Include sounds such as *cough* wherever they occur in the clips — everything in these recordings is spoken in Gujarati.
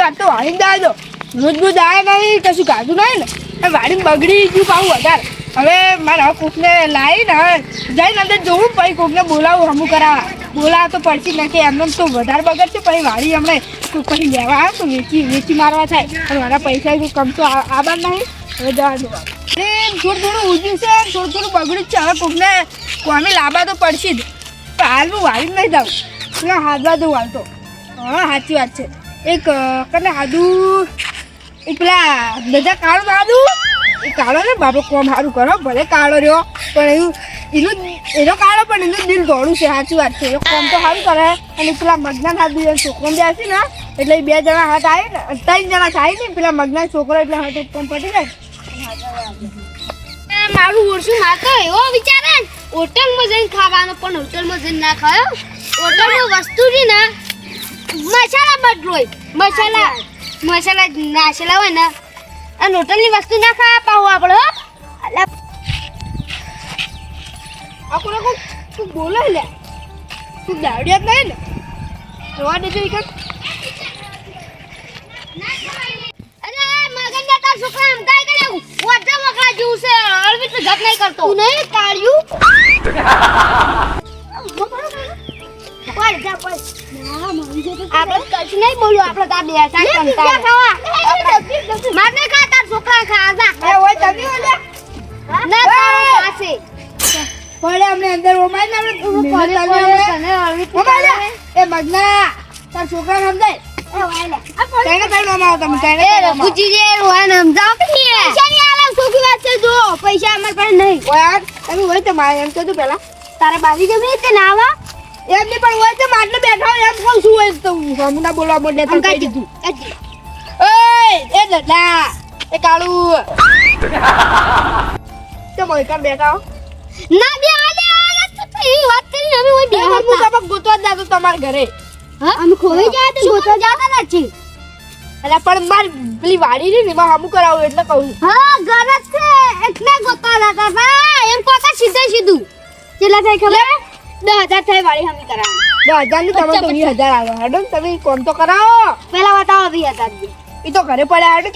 જો આ તો વાળી દા દો રોજ રોજ આવે નહીં, કશું કાઢું નહીં ને. વાળી બગડી ગયું પાવું વધારે. હવે મારા કોકને લાવીને હવે જઈને અંદર જોવું પછી કોકને બોલાવું હમું કરાવવા. બોલાવા તો પડશે નથી, એમને તો વધારે બગડશે પછી વાળી હમણાં પછી લેવા આવે તો વેચી વેચી મારવા થાય. પણ મારા પૈસા કમ તો આ આ બાર નહીં. હવે જવા અરે થોડું થોડું ઉજ્યું છે થોડું થોડું બગડ્યું છે. હવે કોકને કોમે લાવવા તો પડશે જ. હાલ હું વાળી નહીં જાઉં. ના હાલવા દઉં હાલ તો હા, સાચી વાત છે. એક કને હાદું એક પેલા બધા કાળો દાદુ એ કાળો ને બાપો કોમ સારું કરો, ભલે કાળો રહ્યો, પણ એનું એનું કાળો પણ એનું દિલ દોડું છે, સાચી વાત છે. એ કોમ તો સારું કરે, અને પેલા મગના હાથ બીજા છોકરો બે હશે ને, એટલે બે જણા હાથ આવે ને ત્રણ જણા થાય ને, પેલા મગના છોકરો એટલે હાથ કોમ પડી જાય. મારું ઓરસું માતો એવો વિચારે હોટલમાં જઈને ખાવાનો, પણ હોટલમાં જઈને ના ખાયો હોટલમાં વસ્તુ છે ને મસાલા બદલોય. મસાલા મસાલા નાસેલા હોય ને અને હોટલની વસ્તુ ના ખાવા પાવું આપણે અલા, કોઈ તું બોલે લે. તું દાડિયા નહીં ને. જોવા દેજો એક અરે મગન જતા છોકરા આમ કાઈ કરે? વોટર મકડા જેવું છે અળવી તો જપ નહીં કરતો. નહીં કાઢ્યું આપણે કશું નહીં બોલ્યું આપણે તાર બે સાઈડ કંટાળે આપણે ખા તાર છોકરા ખા જા. એ ઓય તમે ઓલે ના તારો પાસે પડે અમને અંદર ઓમાય ને આપણે કોને મહેનત કોને આવી અમને. તને અળવી એ મગના તાર છોકરા સમજાય? કઈને કઈ નામ તમે કઈને કઈ નામ આવો. રઘુજી જે રોહન સમજાવ કે પૈસા ની આલા સોખી વાત છે જો પૈસા અમાર પાસે નહીં. ઓય તમે હોય તો મારે એમ કહેતું પેલા તારા બાજી જમી તે ના આવા? એમ નહીં પણ હોય છે માટલે બેઠા હોય એમ કહું શું હોય? તો હમણાં બોલવા બોલે તો કહી દીધું. એ દાદા એ કાળુ. તો કર બેઠા હો. ના બે આલે આલે તો એ વાત કરી અમે ઓય બે હું સબક ગોતવા જ જાતો તમાર ઘરે. હા? અમે ખોઈ ગયા તો ગોતવા જાતા નથી અરે પણ માર પેલી વાડી રહી ને એમાં હમું કરાવું એટલે કહું. હા ઘર જ છે. એટલે ગોતો જાતા હતા. એમ કોતા સીધે સીધું. કેટલા થાય ખબર? દસ હજાર થાય વાળી હમી કરાવવાની દસ હજારની તમે તો વીસ હજાર આવે. હેડો તમે કોમ તો કરાવો. પેલા બતાવો વીસ હજાર એ તો ઘરે પડ્યા હેડો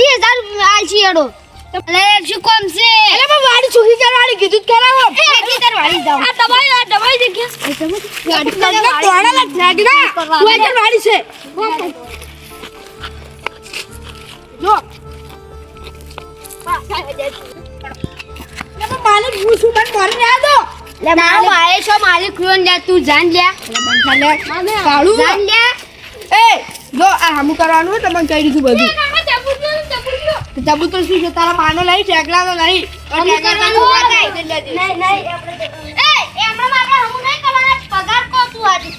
વીસ હજાર એટલે શું કોમ છે? એટલે પણ વાડી સુખી કરવાની કીધું કરાવો એ એટલી તાર વાળી જાવ આ દબાઈ આ દબાઈ જગ્યા. તમને તોડા લાગ નાગી ના વાડી છે. જો. એટલે પણ માલિક હું શું મન મારી ના દો. લે મારો મારે છો મારી ક્રોન લે તું જાન લે. બંધ ખાલે કાળું જાન લે. એ જો આ હમું કરવાનું તમને કહી દીધું બધું. ચબૂતર શું છે? તારા માનો નહીં નહીં. હમું નહીં નહીં નહીં એ એમણે મારે હમું નહીં કરવાના. પગાર કો તું આજે?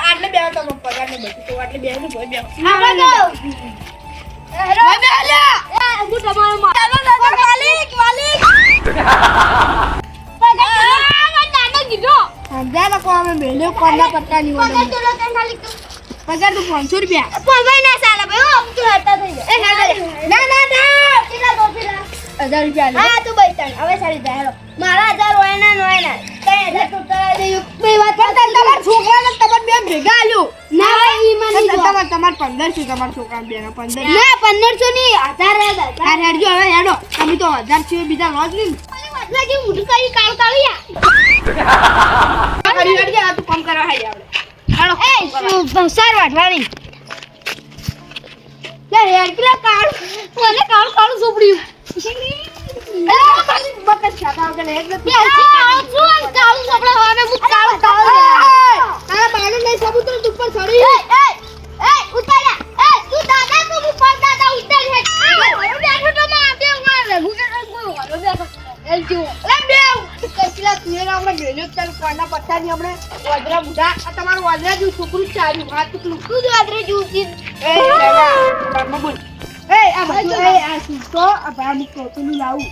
આટલે બે તમે પગાર ને બધું તો આટલે બે ને બે આપણે તો. હેરો બે આલ્યા એ હું તમારો માલિક માલિક. *laughs* લોકો અમે મેલ્યો કોના પત્તા ની પાંચસો રૂપિયા ના ભાઈ તું થઈ જા. ના ના ના કેટલા દો પેલા? હજાર રૂપિયા લે હા તું બૈતાણ હવે સારી જાય હેલો મારા હજાર હોય ના હોય ના હજાર ટોટલ દે બે વાત તમારા તમારે બે ભેગા આલ્યું ના ભાઈ ઈ મને. તમારે તમારે પંદર છે છોકરા બે ને પંદર ના પંદરસો ની, હજાર હજાર તાર હેડજો હવે હેડો તમે તો હજાર છે બીજા રોજ નહીં વાટલા જે મોઢું કાળ કાળું કાળું કરી હેડજે આ તું કામ કરવા હાઈ આવડે હેડો એ શું- સાર વાટવાળી લે યાર કિલા કાળ મને કાળ કાળ સોપડ્યું બકત ખાતા વગર હેડ નથી આ શું આમ કાળું હવે હું કાળું કાળું યા. તારા બાને નહીં સબૂત તો ઉપર ચડી. એ એ એ એ તું દાદા તો હું દાદા ઉતાર હે બેઠો તો માં આપે ઉગા રઘુ કે કોઈ ઘરે બેઠો એ જો લે બે કચલા તુએ આપણે મેલ્યો વજરા બુઢા આ તમારું વજરા જેવું છોકરું ચાલ્યું ટુકડું તું જ વાદરે જોતી એ લેવા બારમાં બોલ એ આ બધું એ આ સૂતો આ કોતુનું લાવું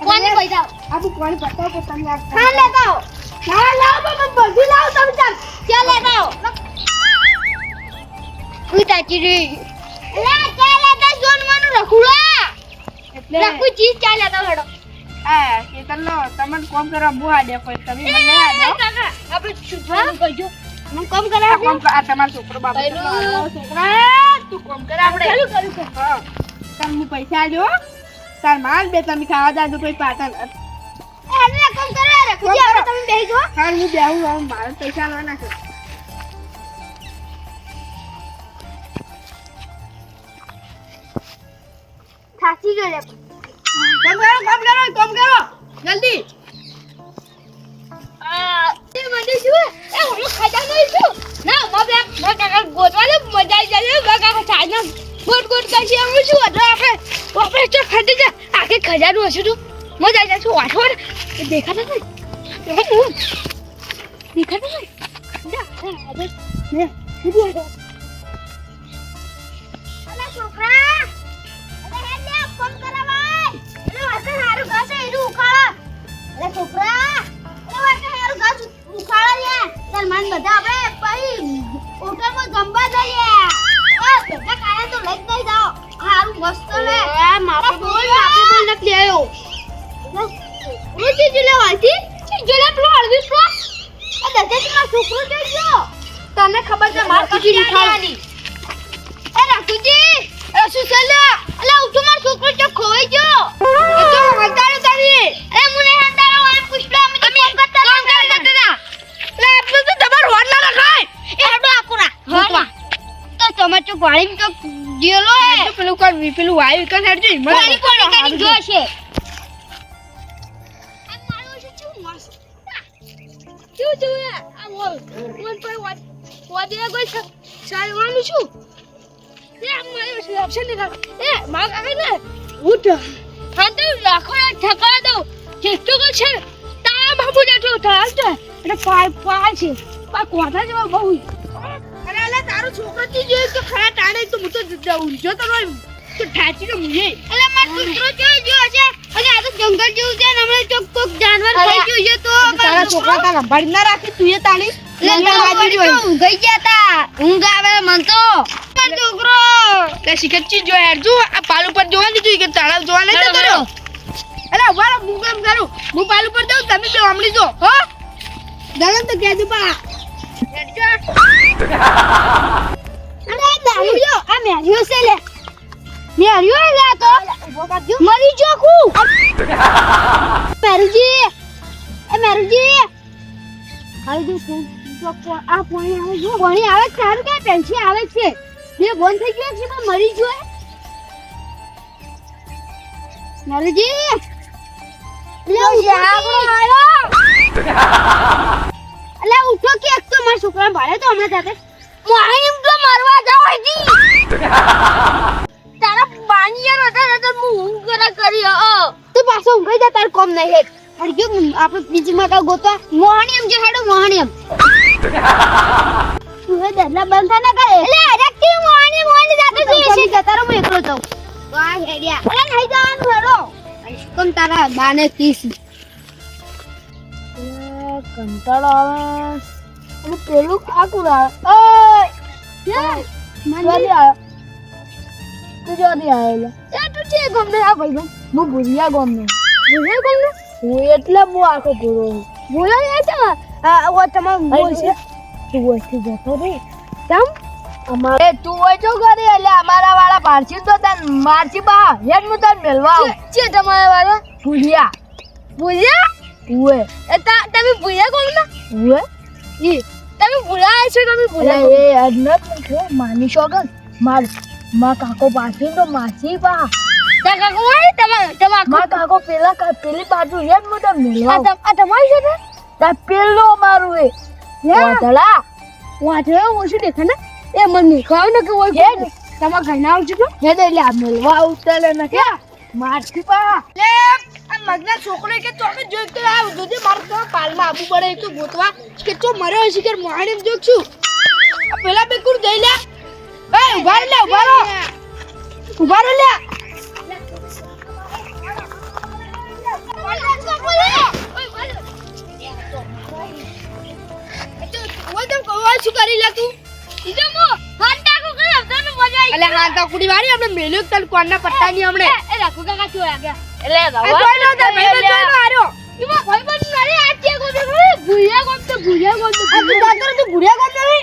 કોને પૈસા આ કોને પતાવ કે તમે આ હા લેતા આવો ના લાવ બાબા બધું લાવ તમે ચાલ ચાલ લેતા આવો હું તાચી રે લે ચાલ લેતા જોન માનું રખુડા રખુ ચીજ ચાલ લેતા હેડો આ કેતન લો તમને કોમ કરવા બહુ આડે કોઈ તમે મને નહીં આડો આપણે છુપાનું કરજો હું કામ આ કરાવ કોમ કર, આ તમારો છોકરો બાબુ છોકરા તું કોમ કર આપણે. ચાલુ કરું હા. હું પૈસા આલ્યો. તાર માલ બે તમે ખાવા જાજો કોઈ પાટણ એને કામ કરે રે ખુજી આપણે તમે બેહી જો. હા હું બેહું હવે મારે પૈસા આલવાના છે. થાકી ગયો કામ કરો કામ કરો કામ કરો. જલ્દી. આ તે મને શું? એ હું ખાજા નહીં છું. ના મા બે કાકા ગોતવા દે મજા આવી જાય કાકા ચાઈના ગોટ ગોટ કરશે હું શું હતો આપણે આપણે તો ખાતી જા આખે ખજાનું હશે તું મજા આવી જશે વાઠો ને? દેખાતા નહીં? દેખાતું ને છોકરા ફોન વાતે હારું ગાશે એનું ઉખાડા. અરે છોકરા અરે વાતે હારું ગાસ ઉખાડા લે તાર માન બધા આપણે પહી હોટલમાં જમવા જઈએ. બસ બધા કાયા તો લઈ જ જાઓ. હારું મસ્ત લે મારા બોલ માપે બોલ નથી આવ્યો. હું ચીજ લેવાતી ચીજ લે પેલો અળવી છો? આ દજે માં છોકરો જઈ ગયો. તને ખબર છે માર કશી ઉખાડવાની એ રાખુજી. રસુ સલા અલા ઉઠો માર છોકરો ચો ખોઈ ગયો. એ તો હંતાડો તારી. એ મને હંતાડો આ પુષ્પા અમે તો કોમ કરતા કોમ કરતા હતા? લે આપણે તો તમાર હોડ ના રખાય એ હડો આકુરા હોડવા તો તમે ચો ગાળી તો જેલો હે? તો પેલું કર પેલું વાય કર હેડજો મને કોણી કરી જો છે આ મારું શું મસ્ત આ મોલ મોલ પર વાદ વાદે કોઈ છે ચાલવાનું છું તારા જેવા છોકરો થી જોઈ તો ખરા ટાણે તો હું તો તો રોય તો ઠાચી તો મુએ એટલે માર કૂતરો જોઈ છે. અને આ તો જંગલ જેવું છે ને હમણાં ચોક કોક જાનવર ખાઈ થઈ ગયું છે તો તારા છોકરા તારા સંભાળી ના રાખી તું એ તાળી ઊંઘાઈ ગયા તા. ઊંઘ આવે મન તો. છોકરો. તે શિકચ્છી જો યાર જો આ પાલ ઉપર જોવા દીધું કે તળાવ જોવા નહીં જતો રહ્યો? અરે ઊભા રહો હું કામ કરું? હું પાલ ઉપર જાઉં તમે બે હમણી જો હો? દલન તો કહેજો પા. અરે દારૂ આ મેર્યો છે લે. મેર્યો લે આ તો. મરી જો કુ *laughs* મેરુજી. એ મેરુજી. હાલ દો ફોન જો આ પાણી આવે જો. પાણી આવે છે સારું કે પેન્સી આવે છે? બે બંધ થઈ ગયો છે પણ મરી ગયો મેરુજી. લે ઉઠો કે. અલે *laughs* ઉઠો કે એક તો મારા છોકરા ભાડે તો હમણાં જાતે. મારે એમ તો મારવા જાવ હજી. *laughs* બાનિયા નતા નતા હું ઊંઘ કરા કરી અ તો પાછો ઊંઘાઈ જા તાર કોમ નહીં આપણે બીજી માં કા ગોતવા. મોહણી એમ જે હેડો મોહણી એમ તું એ દરલા ના કરે? એટલે અડકતી મોહણી મોહણી જાતે છે છે જતા રહો હું એકલો જાઉં. વાહ હેડિયા. અરે નહીં જવાનું હેડો. કમ તારા બાને કીસ કંટાળો આવે. પેલું કાકું ઓય! મને તું જોડી આવેલો એ તું છે ગમે આ ભાઈ હું ભૂલિયા ગમે ભૂલિયા ગમે હું એટલે બહુ આખો પૂરો ભૂલા એ તો ઓ તમાર બોલ છે. તું વસ્તી જતો રે. તમ અમારે તું હોય તો ઘરે એટલે અમારા વાળા પારસી તો તન મારસી બા. હેડ હું તન મેલવા છે તમારા વાળા? ભૂલિયા ભૂલિયા ઉએ એ તા તમે ભૂલિયા ગમ ના ઉએ ઈ તમે ભૂલાય છો તમે ભૂલાય એ અડનત છે માની શોગન માર. મા કાકો પાછી તો માસી પા તા કાકો હોય? તમાર તમાર મા કાકો પેલા કા પેલી બાજુ હું તન મેલવા આ તમારી છે તા પેલો મારું એ. વાતળા વાતળા ઓછું દેખા ને? એ મને ખાવ ને કે ઓય હેડ તમાર ઘરના આવજો તો? હેડ એટલે આ મેલવા ઉતલે ને કે મારથી પા લે આ મગના છોકરો કે તો અમે જોઈ તો આ જોજે મારે તો પાલમાં આબુ પડે તો ગોતવા કે તો મરે હશે કે મોહાણી જોક છું. પેલા બેકુર જઈ લે એ ઊભા લે ઊભા રહો. ઊભા રહો લે. તો શું તું તો આપણે મેલ્યો તલ કોણના પટ્ટાની હમણે? એ રાખો કાકા ચોયા ગયા એ જોઈ લો તાર ભાઈ જોઈ લો આર્યો એમાં ભાઈબંધ મારે આ ચેક ગોતો ભૂયા ગોતો ભૂયા ગોતો આ તું તું ભૂર્યા કોમ નહીં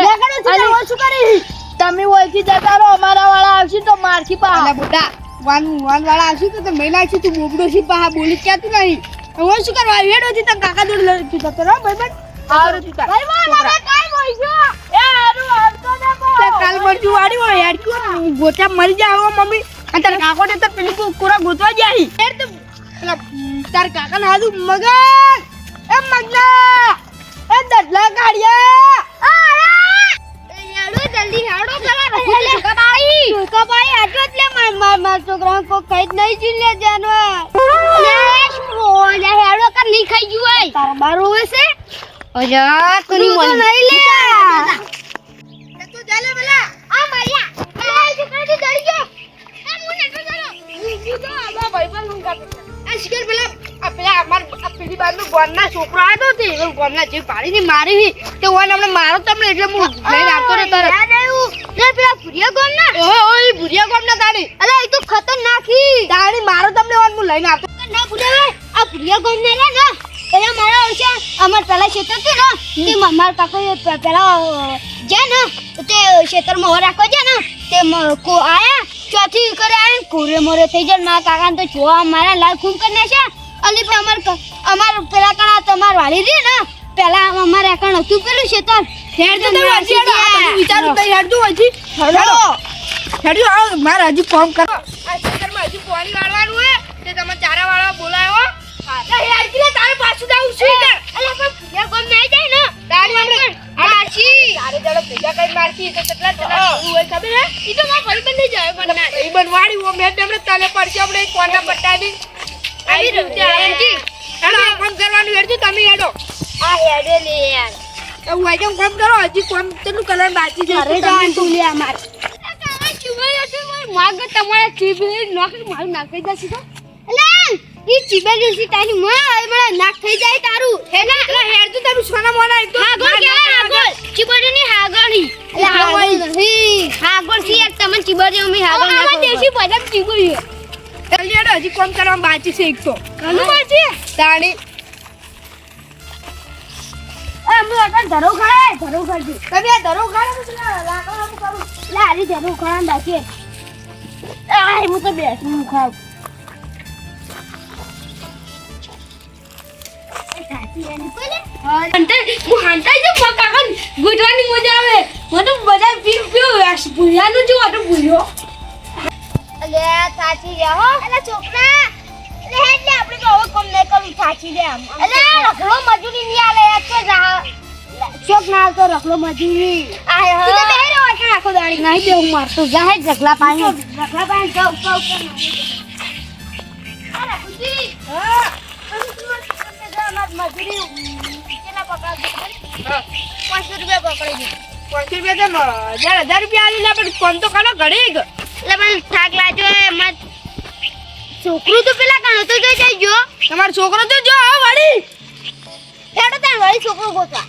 લેકડો તું શું કરી? તમે ઓળખી જતા રહો અમારા વાળા આવશે તો મારથી પા. બુડા વાન વાન વાળા આવશે તો તમે છે તું બોબડો છે પા બોલી ક્યાં તું નહીં. હું શું કરવા આવ્યો થી તને કાકા જોડે લઈ તું જતો રહો ભાઈબંધ જતો રહો તું તાર. છોકરા. તે કાલ મરજુ વાડી હોય યાર ક્યું ગોચા મરી જાવ મમ્મી. અને તાર કાકો ને તો પેલી કોરા ગોતવા જાય. યાર તું. તાર કાકા ને હાજુ મગન એ મગના એ દડલા કાઢ્યા જલ્દી હેડો પેલા રહે કબાઈ કબાઈ આજો એટલે માર માર માર છોકરા કો કઈ નઈ જીલે જાનવર લે હેડો કરની ખાઈ ગયું હોય. તારા બાર હશે? અજા તું તો નહીં લે. તું ચાલે પેલા. આ માર્યા. છોકરા ગયો. મુને તો ચાલો. તું તો આમાં ભાઈબંધ હું કરતો આ શિકાર પેલા પેલા અમાર પેલી બાજુ ગોનના છોકરો આવ્યો તો ગોનના જે પાડીને મારી તે ઓને હમણાં મારો તમને એટલે હું લઈને આવતો રહેતો લે પેલા ભુરિયા ગોમ ના ઓહો ઓય ભુરિયા ગોમના દાડી. અલે એ તો ખતરનાક નાખી તાણી મારો તમને ઓન હું લઈને આવતો. ના ભૂલ્યા આ ભુરિયા ગોમ ના રે ને પેલા મારા ઓછે અમાર પેલા ક્ષેત્ર છે ને તે મારા કાકા પેલા જે ને તે ક્ષેત્રમાં ઓર રાખો છે ને તે કો આયા ચોથી કરે આયા ને કોરે મોરે થઈ જાય મારા કાકા તો જોવા મારા લાલ ખૂન કરી નાખ્યા અલી પણ અમાર અમાર પેલા કણા તમાર વાળી રહી ને પેલા અમારે કણ હતું પેલું ક્ષેત્ર હેડ તો હેડો આ બધું વિચારું તો હેડ તું હજી હેડો હેડજો આવો મારે હજી ફોન કરો આ ચક્કરમાં હજી પાણી વાળવાનું હે તે તમે ચારા વાળા બોલાયો હા હેડ કે તારે પાછું જાવું છે કે અલે પણ ભુરિયા ગોમ નહીં જાય ને તારી આપણે મારશી તારે જડો ભેગા કરી મારતી તો કેટલા જણા જોવું હોય ખબર હે ઈ તો મારા ભાઈબંધ નહીં જાય પણ ના એ બનવાડી ઓ મેં તમને તલે પડશે આપણે કોના આવી રીતે આરંજી હેડો કામ કરવાનું હેડજો તમે હેડો આ હેડે લે યાર એવું કોમ કરો હજી કોમ તેનું કલર બાકી છે તો તમે જવાનું તું લે અમાર માગ તમારા ચીબે નાખ મારું નાખ જશે તો અલે ઈ ચીબે જશે તારી માં મને નાક થઈ જાય તારું ના એટલે હેડ તો તારું સોના મોના એક તો કેવાય હાગોળ ચીબડી ની હાગોળી એટલે હાગોળ નહીં હાગોળ છે યાર તમને ચીબડી અમે હાગોળ ના દેશી બદામ ચીબડી હજી કોમ કરવા બાકી છે એક તો બાજી તાણી ગોઠવાની મજા આવે. મને બધા પીર પીઓ ભૂયાનું જો આટલું અલે સાચી હો. અલે છોકરા અલે હેડ આપણે તો હવે કોમ નહીં કરું સાચી રે આમ મજૂરી આલે ચોક ના તો રખલો મજૂરી. આય હા. તું તો બેહી રહ્યો આખો દાડી. નહીં દે હું મારતો જા હે જગલા પાણી જગલા પાણી. જાવ જાવ અરે ખુશી હા મજૂરી કેટલા પકડ પાંચસો રૂપિયા પકડી દે. પાંચસો રૂપિયા તો હજાર હજાર રૂપિયા આવી લે પણ ફોન તો કરો ઘડીક એટલે મને થાક લાગ્યો એ મત છોકરું તો પેલા કણો તો જોઈ જજો તમારો છોકરો તો જો વાડી હેડો તાર વાળી છોકરો ગોતા.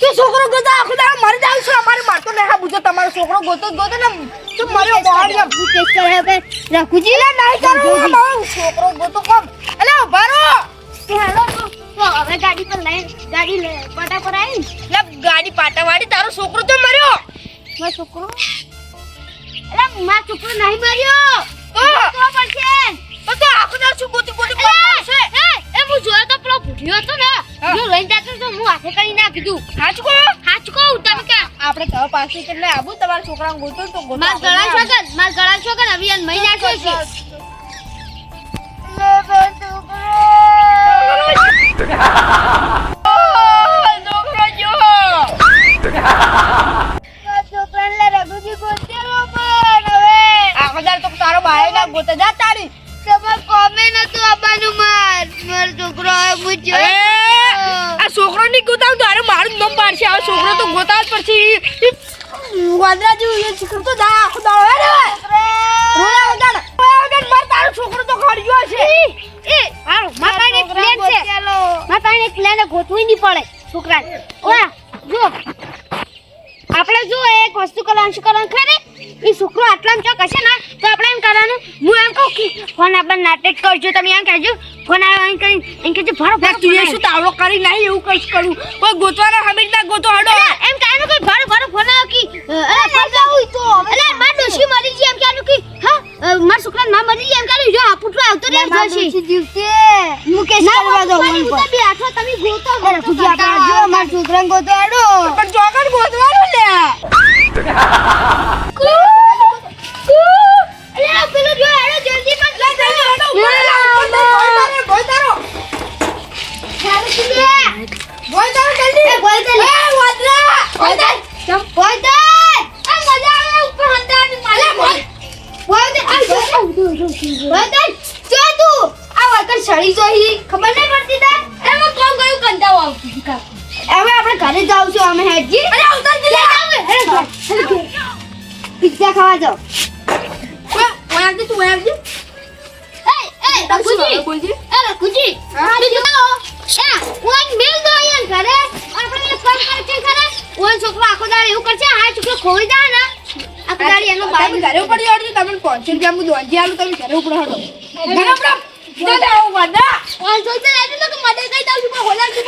તું છોકરો ગોતા આખો દાડો મરી જાવ છો અમારે મારતો ને હા પૂછો તમારો છોકરો ગોતો ગોતો ને તું મર્યો બહાર હું ટેસ્ટ કરે હવે રાખુજી. લે નહીં કરો મારો છોકરો ગોતો કોમ. અલે ઊભા રહો. હેલો હવે ગાડી પર લઈ ગાડી લે પાટા પર આવી લે ગાડી પાટા વાળી તારો છોકરો તો મર્યો. મારો છોકરો? અરે મારો છોકરો નહીં માર્યો. તો? તો પડશે. તો તો આખો દાડો શું ગોતી ગોતી એ, છે? એ, એ હું જોયો તો પેલો ભૂખ્યો હતો ને હું. જો લઈને જતો તો હું હાથે કરી ના કીધું. હાચકો? હાચકો તમે કે આપણે ઘર પાસે એટલે આવું તમારા છોકરાને ગોતો તો ગોતો. માર ગળા છોકન માર ગળા છોકન અભિયાન મહિના છે છે. છોકરો જો છોકરાને રઘુજી ગોતેલો હવે આખો તો તારો બાય ના ગોતે. જા તારી કોમે નતું આવવાનું માર મારો છોકરો હું આ છોકરો ની ગોતાવ તો અરે મારું નામ પાડશે. આ છોકરો તો ગોતાવ જ પડશે વાદરા એ છોકરો તો દા આખો દાડો હે રે રોયા વગર રોયા વગર માર તારો છોકરો નાટક કરજો તમે એમ કહેજો. ફોન આવ્યો એમ કરી એમ કહેજો ભરો ભરો તું એ શું તાવડો કરી નહીં એવું કઈ કરું. કોઈ ગોતવાના હમીર ના ગોતો હડો. એમ કહેવાનું કે ભરો ભરો ફોન આવ્યો કે? અરે ફોન આવ્યો તો. અરે માર ડોશી મરી ગઈ એમ કહેવાનું કે હા? માર છોકરાને માં મરી ગઈ એમ કહેવાનું જો આ પુટરો આવતો રે એમ થશે દિવસે મુકેશ કરવા દો મન પર બે આઠો તમે ગોતો અરે પૂછી આપણે જો માર છોકરાને ગોતો હડો. પણ ચોકડ ગોતવાનું લે. *laughs* જો તું આ વખત સડી જોઈ ખબર નહીં પડતી તાર? એમાં કોણ ગયું કંટાળો આવતું હવે આપણે ઘરે જાવ છું અમે હેજી અરે ઉતર જલ્દી આવે. પિઝા ખાવા જાવ ઓય, આવજે, તું ઓય આવજે. એ એ રઘુજી બોલજે. એ રઘુજી બીજું કહો એ ઓન મેલ દો યાર ઘરે. આપણે એક કામ કરશે ખરા? ઓન છોકરો આખો દાડો એવું કરશે આ છોકરો ખોઈ જાય ને. આખો દાડો એનો બાઈ ઘરે તમને પાંચસો રૂપિયા હું દોંજી આલું, તમે ઘરે ઉપડો હડો. ઘરે ઉપડો. તો મદદ કઈ દઉં છું પણ હોલા છું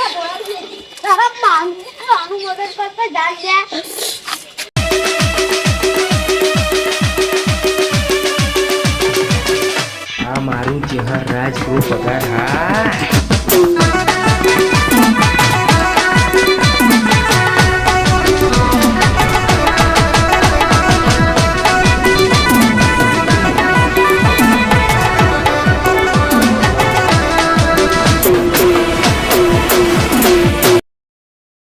તારા માંગ આનું મદદ કરતા જાન દે આ મારું ચહેર રાજ પગાર. હા.